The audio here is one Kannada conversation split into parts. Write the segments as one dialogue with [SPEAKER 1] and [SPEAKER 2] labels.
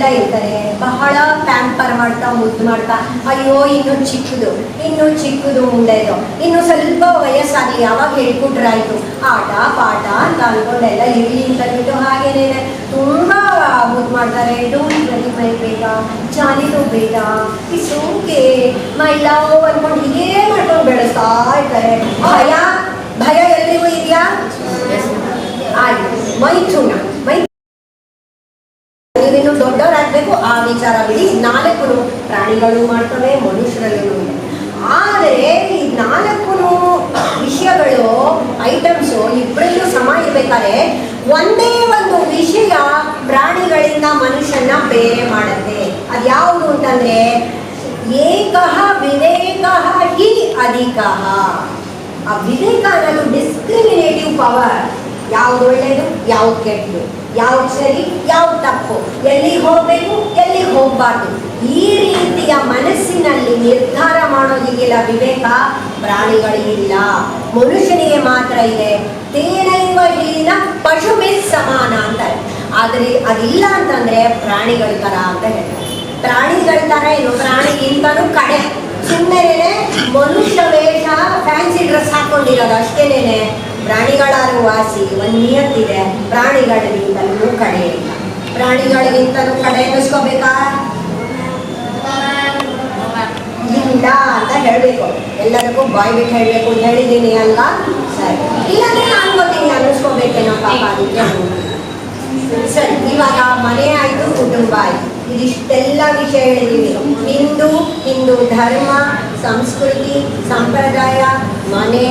[SPEAKER 1] ಮಕ್ಕಳೆಲ್ಲ ಇರ್ತಾರೆ. ಬಹಳ ಪ್ಯಾಂಪರ್ ಮಾಡ್ತಾ ಮುದ್ದು ಮಾಡ್ತಾ ಅಯ್ಯೋ ಇನ್ನು ಚಿಕ್ಕದು ಇನ್ನು ಚಿಕ್ಕದು ಮುಂದೆದು ಇನ್ನು ಸ್ವಲ್ಪ ವಯಸ್ಸಾಗಿ ಯಾವಾಗ ಹೇಳ್ಕೊಟ್ರಾಯ್ತು? ಆಟ ಪಾಠ ಅಂತ ಅನ್ಕೊಂಡೆಲ್ಲ ಇರಲಿ ಅಂತ ಬಿಟ್ಟು ಹಾಗೇನೆ ತುಂಬ ಮುದ್ದು ಮಾಡ್ತಾರೆ. ಡೋಂಟ್ ಬರಿ ಮೈ ಬೇಡ ಜಾಲಿದು ಬೇಡ ಇಟ್ಸ್ ಓಕೆ ಮೈ ಲವ್ ಅನ್ಕೊಂಡು ಹೀಗೇ ಮಾಡ್ಕೊಂಡು ಬೆಳೆಸ್ತಾ ಇರ್ತಾರೆ. ಭಯ? ಭಯ ಎಲ್ರಿಗೂ ಇದೆಯಾ? ಆಯ್ತು. ಮೈಥುನ. ನೀವಿನ್ನು ದೊಡ್ಡವರಾಗಬೇಕು. ಆ ವಿಚಾರ ಬಿಡಿ. ನಾಲ್ಕು ಪ್ರಾಣಿಗಳು ಮಾಡ್ತವೆ, ಮನುಷ್ಯರಲ್ಲೂ ಆದರೆ ಈ ನಾಲ್ಕು ವಿಷಯಗಳು ಐಟಮ್ಸು ಇಬ್ಬರಲ್ಲೂ ಸಮ ಇರ್ಬೇಕಾದ್ರೆ ಒಂದೇ ಒಂದು ವಿಷಯ ಪ್ರಾಣಿಗಳಿಂದ ಮನುಷ್ಯನ ಬೇರೆ ಮಾಡುತ್ತೆ. ಅದು ಯಾವುದು ಅಂತಂದ್ರೆ ಏಕ ವಿವೇಕ ಹಿ ಅಧಿಕ. ಆ ವಿವೇಕ ಅನ್ನೋದು ಡಿಸ್ಕ್ರಿಮಿನೇಟಿವ್ ಪವರ್ ಯಾವ್ದು ಒಳ್ಳೇದು, ಯಾವ್ದು ಕೆಟ್ಟದು ಯಾವ್ದು ಸರಿ ಯಾವ್ದು ತಪ್ಪು ಎಲ್ಲಿಗೆ ಹೋಗಬೇಕು ಎಲ್ಲಿಗೆ ಹೋಗ್ಬಾರ್ದು. ಈ ರೀತಿಯ ಮನಸ್ಸಿನಲ್ಲಿ ನಿರ್ಧಾರ ಮಾಡೋದಿಗಿಲ್ಲ ವಿವೇಕ ಪ್ರಾಣಿಗಳಿಗಿಲ್ಲ ಮನುಷ್ಯನಿಗೆ ಮಾತ್ರ ಇದೆ. ತೇನೈವ ಹೀನ ಪಶುಮೆ ಸಮಾನ ಅಂತಾರೆ. ಆದರೆ ಅದಿಲ್ಲ ಅಂತಂದ್ರೆ ಪ್ರಾಣಿಗಳ ಥರ ಅಂತ ಹೇಳ್ತಾರೆ. ಪ್ರಾಣಿಗಳ ಥರ ಏನು? ಪ್ರಾಣಿಗಿಂತನೂ ಕಡೆ. ಸುಮ್ಮನೆ ಮನುಷ್ಯ ವೇಷ ಫ್ಯಾನ್ಸಿ ಡ್ರೆಸ್ ಹಾಕೊಂಡಿರೋದು ಅಷ್ಟೇನೇನೆ. ಪ್ರಾಣಿಗಳಾರು ವಾಸಿ ಒಂದು ನಿಯತ್ತಿದೆ ಪ್ರಾಣಿಗಳಿಗಿಂತಲೂ ಕಡೆ ಇಲ್ಲ. ಪ್ರಾಣಿಗಳಿಗಿಂತಲೂ ಕಡೆ ಎನಿಸ್ಕೋಬೇಕಾ ಇಲ್ಲ ಅಂತ ಹೇಳಬೇಕು. ಎಲ್ಲರಿಗೂ ಬಾಯ್ ಬಿಟ್ಟು ಹೇಳಬೇಕು ಅಂತ ಹೇಳಿದ್ದೀನಿ ಅಲ್ಲ ಸರಿ. ಇಲ್ಲಾಂದ್ರೆ ನಾನು ಗೊತ್ತೀನಿ ಅನ್ನಿಸ್ಕೋಬೇಕೇನೋ ಪಾಪ ಅದಕ್ಕೆ ಸರಿ, ಇವಾಗ ಮನೆ ಆಯಿತು, ಕುಟುಂಬ ಆಯಿತು. ಇದಿಷ್ಟೆಲ್ಲ ವಿಷಯ ಹೇಳಿದ್ದೀವಿ ಹಿಂದೂ ಹಿಂದೂ ಧರ್ಮ, ಸಂಸ್ಕೃತಿ, ಸಂಪ್ರದಾಯ ಮನೆ,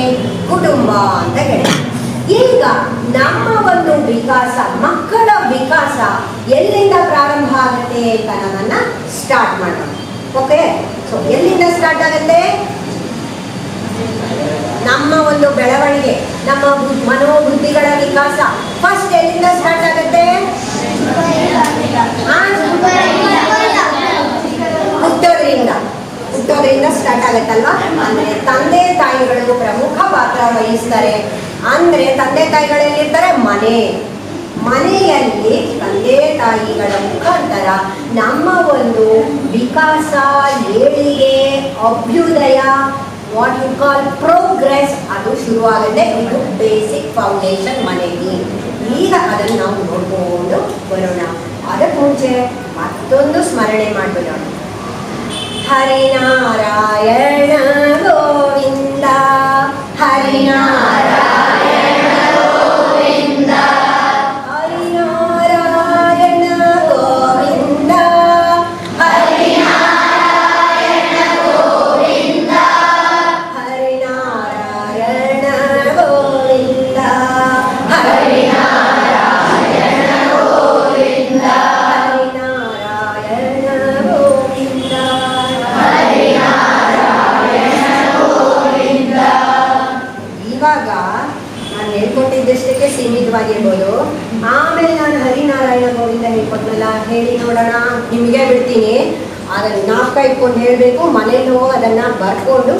[SPEAKER 1] ಕುಟುಂಬ ಅಂತ ಹೇಳಿ. ಈಗ ನಮ್ಮ ಒಂದು ವಿಕಾಸ, ಮಕ್ಕಳ ವಿಕಾಸ ಎಲ್ಲಿಂದ ಪ್ರಾರಂಭ ಆಗುತ್ತೆ ಅಂತ ನಾನನ್ನ ಸ್ಟಾರ್ಟ್ ಮಾಡೋಣ. ಓಕೆ ಸೊ ಎಲ್ಲಿಂದ ಸ್ಟಾರ್ಟ್ ಆಗುತ್ತೆ? ನಮ್ಮ ಒಂದು ಬೆಳವಣಿಗೆ, ನಮ್ಮ ಮನೋಬುದ್ಧಿಗಳ ವಿಕಾಸ. ಫಸ್ಟ್ ಎಲ್ಲಿಂದ ಸ್ಟಾರ್ಟ್ ಆಗುತ್ತೆ ಆ? ಹುಟ್ಟೋದ್ರಿಂದ ಹುಟ್ಟೋದ್ರಿಂದ ಸ್ಟಾರ್ಟ್ ಆಗುತ್ತಲ್ವಾ? ಅಂದ್ರೆ ತಂದೆ ತಾಯಿಗಳು ಪ್ರಮುಖ ಪಾತ್ರ ವಹಿಸ್ತಾರೆ. ಅಂದ್ರೆ ತಂದೆ ತಾಯಿಗಳಲ್ಲಿರ್ತಾರೆ ಮನೆ. ಮನೆಯಲ್ಲಿ ತಂದೆ ತಾಯಿಗಳ ಮುಖಾಂತರ ನಮ್ಮ ಒಂದು ವಿಕಾಸ, ಏಳಿಗೆ, ಅಭ್ಯುದಯ ವಾಟ್ ಯು ಕಾಲ್ ಪ್ರೋಗ್ರೆಸ್ ಅದು ಶುರುವಾಗುತ್ತೆ. ಇದು ಬೇಸಿಕ್ ಫೌಂಡೇಶನ್ ಮನೆಯಲ್ಲಿ ಈಗ ಅದನ್ನು ನಾವು ನೋಡ್ಕೊಂಡು ಬರೋಣ. ಅದಕ್ಕೆ ಮುಂಚೆ ಮತ್ತೊಂದು ಸ್ಮರಣೆ ಮಾಡ್ಬಿಡೋಣ. ಹರಿನಾರಾಯಣ ಸೀಮಿತವಾಗಿರ್ಬೋದು ಆಮೇಲೆ ನಾನು ಹರಿನಾರಾಯಣ ಗೋವಿಂದ ಹೇಳ್ಕೊಟ್ನಲ್ಲ, ಹೇಳಿ ನೋಡೋಣ, ನಿಮಗೆ ಬಿಡ್ತೀನಿ. ಅದನ್ನ ನಾಲ್ಕ ಇಟ್ಕೊಂಡು ಹೇಳಬೇಕು ಮನೇಲಿ ಹೋಗಿ ಅದನ್ನು ಬರ್ಕೊಂಡು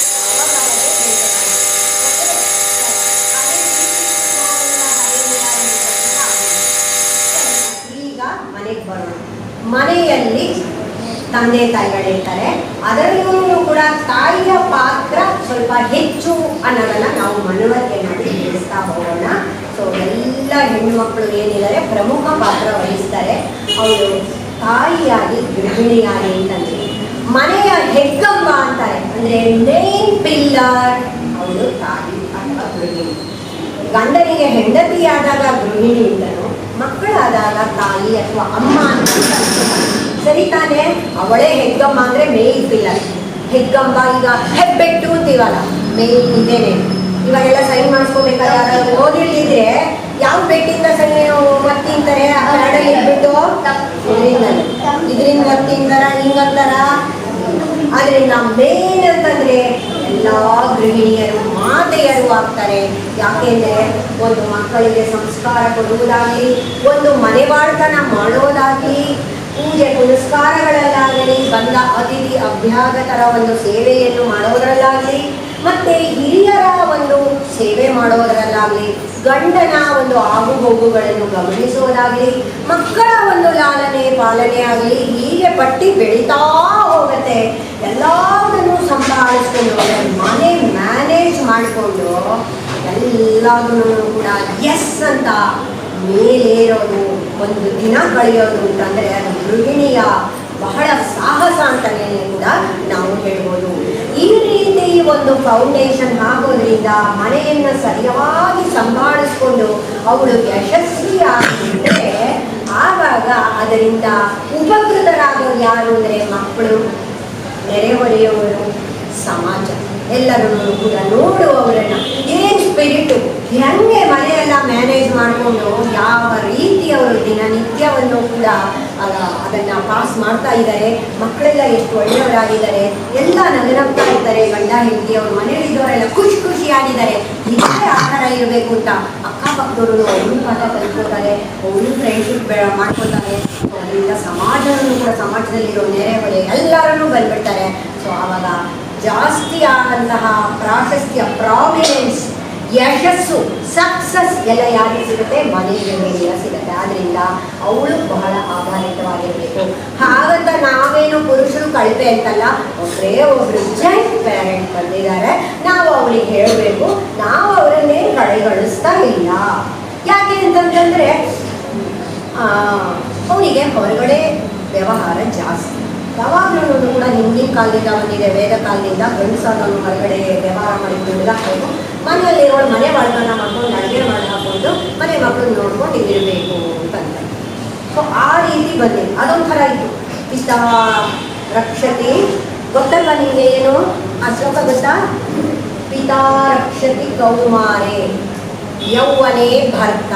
[SPEAKER 1] ಈಗ ಮನೆಗೆ ಬರೋಣ. ಮನೆಯಲ್ಲಿ ತಂದೆ ತಾಯಿಗಳಿರ್ತಾರೆ ಅದರಲ್ಲೂ ಕೂಡ ತಾಯಿಯ ಪಾತ್ರ ಸ್ವಲ್ಪ ಹೆಚ್ಚು ಅನ್ನೋದನ್ನ ನಾವು ಮನವರಿಕೆ ಮಾಡಿ ತಿಳಿಸ್ತಾ ಹೋಗೋಣ ಸೊ ಎಲ್ಲ ಹೆಣ್ಣು ಮಕ್ಕಳು ಏನಿದ್ದಾರೆ, ಪ್ರಮುಖ ಪಾತ್ರ ವಹಿಸ್ತಾರೆ. ಅವರು ತಾಯಿಯಾಗಿ ಗೃಹಿಣಿಯಾಗಿ ಅಂತಂದ್ರೆ, ಮನೆಯ ಹೆಗ್ಗಂಬ ಅಂತಾರೆ. ಅಂದ್ರೆ ಮೇನ್ ಪಿಲ್ಲರ್ ಅವಳು ತಾಯಿ ಅಥವಾ ಗೃಹಿಣಿ. ಗಂಡನಿಗೆ ಹೆಂಡತಿಯಾದಾಗ ಗೃಹಿಣಿ ಇದ್ದನು ಮಕ್ಕಳಾದಾಗ ತಾಯಿ ಅಥವಾ ಅಮ್ಮ ಅಂತ. ಸರಿ ತಾನೇ, ಅವಳೇ ಹೆಗ್ಗಂಬ ಅಂದ್ರೆ ಮೇಲ್ ಪಿಲ್ಲರ್ ಹೆಗ್ಗಂಬ ಈಗ ಹೆಬ್ಬೆಟ್ಟು ಅಂತೀವಲ್ಲ ಮೇಲ್ ಇದೇನೆ. ಇವಾಗೆಲ್ಲ ಸೈನ್ ಮಾಡಿಸ್ಕೋಬೇಕಾದ್ರೆ ಯಾರಾದ್ರೂ ಓದಿಲ್ದಿದ್ರೆ ಯಾವ ಬೆಟ್ಟಿಂದ ಸಣ್ಣ ಮತ್ತಿಂತಾರೆ ಕನ್ನಡಲ್ಲಿ ಇಟ್ಬಿಟ್ಟು. ಇದರಿಂದ ಮತ್ತಿಂತಾರ ಹಿಂಗಂತಾರ ಆದ್ರಿಂದ ಮೇನ್ ಅಂತಂದ್ರೆ ಎಲ್ಲಾ ಗೃಹಿಣಿಯರು, ಮಾತೆಯರು ಆಗ್ತಾರೆ. ಯಾಕೆಂದ್ರೆ ಒಂದು ಮಕ್ಕಳಿಗೆ ಸಂಸ್ಕಾರ ಕೊಡುವುದಾಗಲಿ, ಒಂದು ಮನೆ ಬಾಳ್ತನ ಮಾಡೋದಾಗಲಿ, ಪೂಜೆ ಪುನಸ್ಕಾರಗಳಲ್ಲಾಗಲಿ, ಬಂದ ಅತಿಥಿ ಅಭ್ಯಾಗತರ ಒಂದು ಸೇವೆಯನ್ನು ಮಾಡೋದರಲ್ಲಾಗಲಿ, ಮತ್ತೆ ಹಿರಿಯರ ಒಂದು ಸೇವೆ ಮಾಡೋದರಲ್ಲಾಗಲಿ ಗಂಡನ ಒಂದು ಆಗು ಹೋಗುಗಳನ್ನು ಗಮನಿಸೋದಾಗಲಿ ಮಕ್ಕಳ ಒಂದು ಲಾಲನೆ, ಪಾಲನೆ ಆಗಲಿ, ಹೀಗೆ ಪಟ್ಟಿ ಬೆಳೀತಾ ಹೋಗುತ್ತೆ. ಎಲ್ಲದನ್ನು ಸಂಭಾಳಿಸ್ಕೊಂಡು ಮನೆ ಮ್ಯಾನೇಜ್ ಮಾಡಿಕೊಂಡು ಎಲ್ಲದನ್ನು ಕೂಡ ಎಸ್ ಅಂತ ಮೇಲೇರೋದು, ಒಂದು ದಿನ ಕಳೆಯೋದು ಅಂತಂದರೆ ಅದು ಗೃಹಿಣಿಯ ಬಹಳ ಸಾಹಸ ಅಂತಲೇ ಕೂಡ ನಾವು ಹೇಳ್ಬೋದು ಈ ರೀತಿ ಒಂದು ಫೌಂಡೇಶನ್ ಹಾಕೋದ್ರಿಂದ ಮನೆಯನ್ನು ಸರಿಯಾಗಿ ಸಂಭಾಳಿಸ್ಕೊಂಡು ಅವಳು ಯಶಸ್ವಿಯಾಗಿದ್ದರೆ ಆವಾಗ ಅದರಿಂದ ಉಪಕೃತರಾಗೋರು ಯಾರು ಅಂದರೆ ಮಕ್ಕಳು, ನೆರೆಹೊರೆಯವರು, ಸಮಾಜ. ಎಲ್ಲರನ್ನು ಕೂಡ ನೋಡುವವರನ್ನು. ಏನು ಸ್ಪಿರಿಟು ಹೆಂಗೆ ಮನೆಯೆಲ್ಲ ಮ್ಯಾನೇಜ್ ಮಾಡಿಕೊಂಡು ಯಾವ ರೀತಿಯವರು ದಿನನಿತ್ಯವನ್ನು ಕೂಡ ಅದನ್ನು ಪಾಸ್ ಮಾಡ್ತಾ ಇದ್ದಾರೆ. ಮಕ್ಕಳೆಲ್ಲ ಎಷ್ಟು ಒಳ್ಳೆಯವರಾಗಿದ್ದಾರೆ. ಎಲ್ಲ ನಗರಾಗ್ತಾ ಇದ್ದಾರೆ. ಗಂಡ ಹೆಂಡತಿ ಅವ್ರ ಮನೆಯಲ್ಲಿದ್ದವರೆಲ್ಲ ಖುಷಿ ಖುಷಿಯಾಗಿದ್ದಾರೆ. ಇದೇ ಆಹಾರ ಇರಬೇಕು ಅಂತ ಅಕ್ಕಪಕ್ಕದವರು ಅವರು ಪಾಠ ಕಲ್ತ್ಕೊತಾರೆ ಅವರು ಫ್ರೆಂಡ್ಶಿಪ್ ಮಾಡ್ಕೊತಾರೆ ಅದರಿಂದ ಸಮಾಜವನ್ನು ಕೂಡ ಸಮಾಜದಲ್ಲಿರೋ ನೆರೆಹೊರೆ ಎಲ್ಲರೂ ಬಂದ್ಬಿಡ್ತಾರೆ. ಸೊ ಆವಾಗ ಜಾಸ್ತಿ ಆದಂತಹ ಪ್ರಾಶಸ್ತ್ಯ ಪ್ರಾಮಿನೆನ್ಸ್ ಯಶಸ್ಸು ಸಕ್ಸಸ್ ಎಲ್ಲ ಯಾರಿಗೆ ಸಿಗುತ್ತೆ? ಮನೆಗೆ ಸಿಗುತ್ತೆ. ಆದ್ರಿಂದ ಅವಳು ಬಹಳ ಆಧಾರಿತವಾಗಿರಬೇಕು. ಹಾಗಂತ ನಾವೇನು ಪುರುಷರು ಕಳಪೆ ಅಂತಲ್ಲ ಒಬ್ಬರೇ ಒಬ್ರು ಜೈಂಟ್ ಪೇರೆಂಟ್ ಬಂದಿದ್ದಾರೆ. ನಾವು ಅವಳಿಗೆ ಹೇಳಬೇಕು, ನಾವು ಅವರನ್ನೇ ಕಡೆಗಳಿಸ್ತಾ ಇಲ್ಲ. ಯಾಕೆ ಅಂತಂತಂದ್ರೆ ಅವನಿಗೆ ಹೊರಗಡೆ ವ್ಯವಹಾರ ಜಾಸ್ತಿ. ಯಾವಾಗಲೂ ಕೂಡ ಹಿಂದಿನ ಕಾಲದಿಂದ ಬಂದಿದೆ ವೇದ ಕಾಲದಿಂದ ಗಂಡಸನ್ನು ಹೊರಗಡೆ ವ್ಯವಹಾರ ಮಾಡಿ ದುಡ್ದಾಕ್ಬೇಕು ಮನೆಯಲ್ಲಿರೋಳು ಮನೆ ಒಳಗನ್ನ ಮಾಡ್ಕೊಂಡು ಅಡುಗೆ ಮಾಡಿ ಹಾಕೊಂಡು ಮನೆ ಮಕ್ಕಳು ನೋಡ್ಕೊಂಡು ಇರಬೇಕು ಅಂತ ಸೊ ಆ ರೀತಿ ಬಂದಿದೆ ಅದೊಂಥರ ಇತ್ತು ಇಷ್ಟ ರಕ್ಷತಿ. ಗೊತ್ತಲ್ಲ ನಿಮಗೆ ಏನು? ಆ ಶ್ಲೋಕ ಗೊತ್ತಾ? ಪಿತಾ ರಕ್ಷತಿ ಕೌಮಾರೆ. ಯೌವನೆ ಭರ್ತ.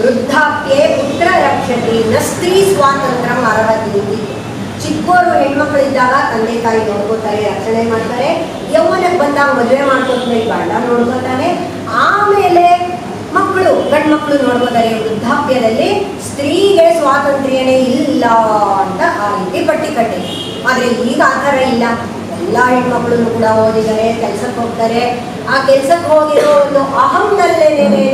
[SPEAKER 1] ವೃದ್ಧಾಪ್ಯೆ ಪುತ್ರ ರಕ್ಷತಿ. ನ ಸ್ತ್ರೀ ಸ್ವಾತಂತ್ರ್ಯ ಅರ್ಹತಿ ಚಿಕ್ಕೋರು ಹೆಣ್ಮಕ್ಳಿದ್ದಾಗ ತಂದೆ ತಾಯಿ ನೋಡ್ಕೋತಾರೆ, ರಕ್ಷಣೆ ಮಾಡ್ತಾರೆ. ಯೌವನಕ್ಕೆ ಬಂದಾಗ ಮದುವೆ ಮಾಡ್ಕೊತಾನೆ ಗಂಡ ನೋಡ್ಕೋತಾನೆ. ಆಮೇಲೆ ಮಕ್ಕಳು ಗಂಡು ಮಕ್ಕಳು ನೋಡ್ಕೋತಾರೆ, ವೃದ್ಧಾಪ್ಯದಲ್ಲಿ ಸ್ತ್ರೀಗೆ ಸ್ವಾತಂತ್ರ್ಯನೇ ಇಲ್ಲ ಅಂತ ಆ ರೀತಿ ಪಟ್ಟಿ ಕಟ್ಟಿದೆ ಆದರೆ ಈಗ ಆ ಥರ ಇಲ್ಲ. ಎಲ್ಲ ಹೆಣ್ಮಕ್ಳು ಕೂಡ ಓದಿದ್ದಾರೆ, ಕೆಲ್ಸಕ್ಕೆ ಹೋಗ್ತಾರೆ. ಆ ಕೆಲ್ಸಕ್ಕೆ ಹೋಗಿರೋ ಒಂದು ಅಹಂನಲ್ಲೇನೆ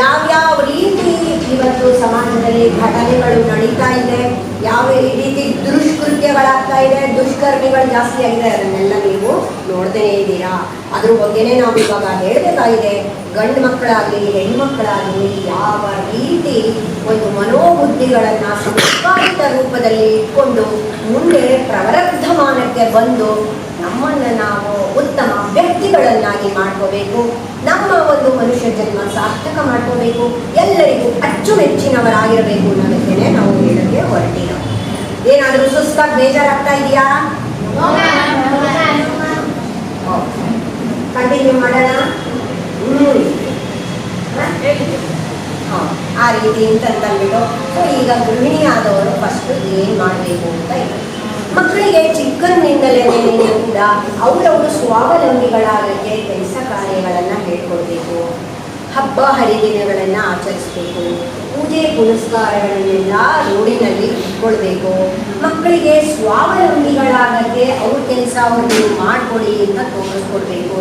[SPEAKER 1] ಯಾವ್ಯಾವ ರೀತಿ ಇವತ್ತು ಸಮಾಜದಲ್ಲಿ ಘಟನೆಗಳು ನಡೀತಾ ಇದೆ, ಯಾವ ರೀತಿ ದುಷ್ಕೃತ್ಯಗಳಾಗ್ತಾ ಇದೆ, ದುಷ್ಕರ್ಮಿಗಳು ಜಾಸ್ತಿ ಆಗಿದೆ ಅದನ್ನೆಲ್ಲ ನೀವು ನೋಡ್ತೇನೆ ಇದ್ದೀರಾ? ಅದ್ರ ಬಗ್ಗೆನೇ ನಾವು ಇವಾಗ ಹೇಳಬೇಕಾಗಿದೆ ಗಂಡು ಮಕ್ಕಳಾಗಲಿ ಯಾವ ರೀತಿ ಒಂದು ಮನೋಬುದ್ಧಿಗಳನ್ನು ಸಂಸ್ಕಾರಿತ ರೂಪದಲ್ಲಿ ಇಟ್ಕೊಂಡು ಮುಂದೆ ಪ್ರವರ್ಧಮಾನಕ್ಕೆ ಬಂದು ನಮ್ಮನ್ನು ನಾವು ಉತ್ತಮ ವ್ಯಕ್ತಿಗಳನ್ನಾಗಿ ಮಾಡ್ಕೋಬೇಕು. ನಮ್ಮ ಒಂದು ಮನುಷ್ಯ ಜನ್ಮ ಸಾರ್ಥಕ ಮಾಡ್ಕೋಬೇಕು. ಎಲ್ಲರಿಗೂ ಅಚ್ಚುಮೆಚ್ಚಿನವರಾಗಿರಬೇಕು ಅನ್ನೋದಕ್ಕೆ ನಾವು ಹೇಳೋಕ್ಕೆ ಹೊರಟಿರೋ. ಏನಾದರೂ ಸುಸ್ತಾಗಿ ಬೇಜಾರಾಗ್ತಾ ಇದೆಯಾ? ಕಂಟಿನ್ಯೂ ಮಾಡೋಣ. ಹಾ, ಆ ರೀತಿ ಅಂತಂದ್ಬಿಟ್ಟು ಸೊ ಈಗ ಗೃಹಿಣಿ ಆದವರು ಫಸ್ಟ್ ಏನು ಮಾಡಬೇಕು ಅಂತ ಇದೆ ಮಕ್ಕಳಿಗೆ ಚಿಕ್ಕಂದಿನಿಂದಲೇ ಕೂಡ ಅವರವರು ಸ್ವಾವಲಂಬಿಗಳಾಗಕ್ಕೆ ಕೆಲಸ ಕಾರ್ಯಗಳನ್ನು ಹೇಳ್ಕೊಡ್ಬೇಕು. ಹಬ್ಬ, ಹರಿದಿನಗಳನ್ನು ಆಚರಿಸಬೇಕು. ಪೂಜೆ, ಪುನಸ್ಕಾರಗಳನ್ನೆಲ್ಲ ರೋಡಿನಲ್ಲಿ ಇಟ್ಕೊಳ್ಬೇಕು. ಮಕ್ಕಳಿಗೆ ಸ್ವಾವಲಂಬಿಗಳಾಗಕ್ಕೆ ಅವ್ರ ಕೆಲಸ ಅವರು ಮಾಡಿಕೊಡಿ ಅಂತ ತೋರಿಸ್ಕೊಡ್ಬೇಕು.